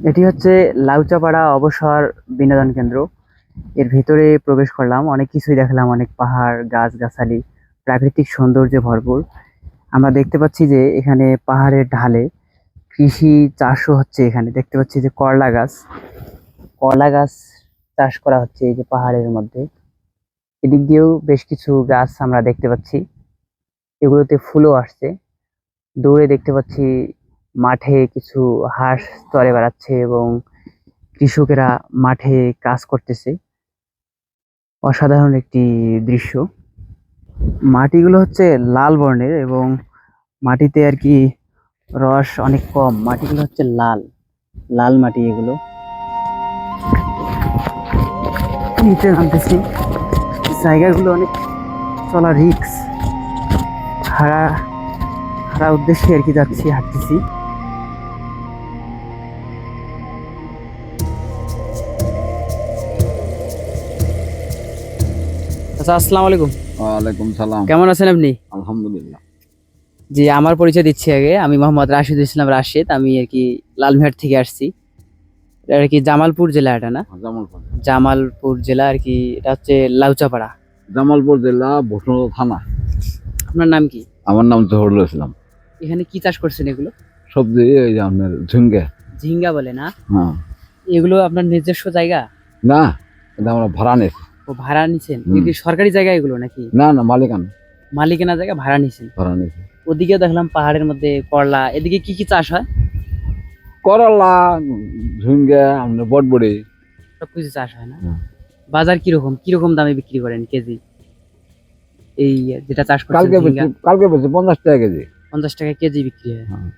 এটি হচ্ছে লাউচাপাড়া অবসর বিনোদন কেন্দ্র। এর ভিতরে প্রবেশ করলাম, অনেক কিছুই দেখলাম, অনেক পাহাড়, গাছগাছালি, প্রাকৃতিক সৌন্দর্যে ভরপুর। আমরা দেখতে পাচ্ছি যে এখানে পাহাড়ের ঢালে কৃষি চাষও হচ্ছে এখানে। দেখতে পাচ্ছি যে করলা গাছ করলা গাছ চাষ করা হচ্ছে এই যে পাহাড়ের মধ্যে। এদিক দিয়েও বেশ কিছু গাছ আমরা দেখতে পাচ্ছি। এগুলোতে ফুলও আসছে। দূরে দেখতে পাচ্ছি মাঠে কিছু হাঁস চরে বেড়াচ্ছে এবং কৃষকেরা মাঠে কাজ করতেছে। অসাধারণ একটি দৃশ্য। মাটিগুলো হচ্ছে লাল বর্ণের এবং মাটিতে আর কি রস অনেক কম। মাটিগুলো হচ্ছে লাল লাল মাটি এগুলো। নিচে নামতেছি। জায়গাগুলো অনেক চলা রিক্স। হারা হারা উদ্দেশ্যে আর কি যাচ্ছি, হাঁটতেছি। আচ্ছা আসসালামু আলাইকুম। ওয়ালাইকুম সালাম। কেমন আছেন আপনি? আলহামদুলিল্লাহ। জি আমার পরিচয় দিচ্ছি আগে। আমি মোহাম্মদ রাশিদ ইসলাম রাশেদ। আমি আর কি লালমিহাট থেকে আসছি। আর কি জামালপুর জেলা এটা না? জামালপুর। জামালপুর জেলা আর কি এটা হচ্ছে লাউচাপাড়া। জামালপুর জেলা বসুন্ধরা থানা। আপনার নাম কি? আমার নাম জহরুল ইসলাম। এখানে কি চাষ করছেন এগুলো? সবজি এই যে আপনার ঝুঙ্গে। ঝিঙ্গা বলে না? হ্যাঁ। এগুলো আপনার নিজস্ব জায়গা? না এটা আমরা ভাড়া নিয়েছি। ও ভাড়া নিছেন। এগুলি সরকারি জায়গা এগুলো নাকি? না না মালিকানা। মালিকানা জায়গা ভাড়া নিছেন? ভাড়া নিয়েছি ওদিকে দেখলাম পাহাড়ের মধ্যে করলা এদিকে কি কি চাষ হয়? করলা ঝুঙ্গে আপনার বটবড়ি। সবকিছু চাষ হয় না? হুম। বাজার কীরকম? কীরকম দামে বিক্রি করেন কেজি? এই যেটা চাষ করছেন কালকে বেশি পঞ্চাশ টাকা কেজি। পঞ্চাশ টাকা কেজি বিক্রি হয়। হ্যাঁ।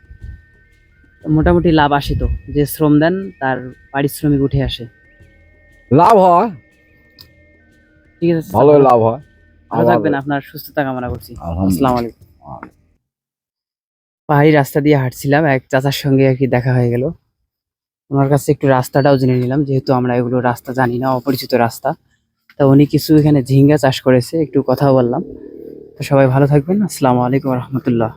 মোটামুটি লাভ আসে তো। যে শ্রম দেন তার পারিশ্রমিক উঠে আসে। লাভ হয়। ঠিক আছে ভালোই লাভ হয়। ভালো থাকবেন আপনার সুস্থতা কামনা করছি। আসসালামু আলাইকুম। পাহাড়ি রাস্তা দিয়ে হাঁটছিলাম এক চাচার সঙ্গে আর কি দেখা হয়ে গেল। ওনার কাছে একটু রাস্তাটাও জেনে নিলাম যেহেতু আমরা এগুলো রাস্তা জানি না অপরিচিত রাস্তা। তা উনি কিছু এখানে ঝিঙ্গা চাষ করেছে একটু কথা বললাম। তো সবাই ভালো থাকবেন। আসসালামু আলাইকুম রহমতুল্লাহ।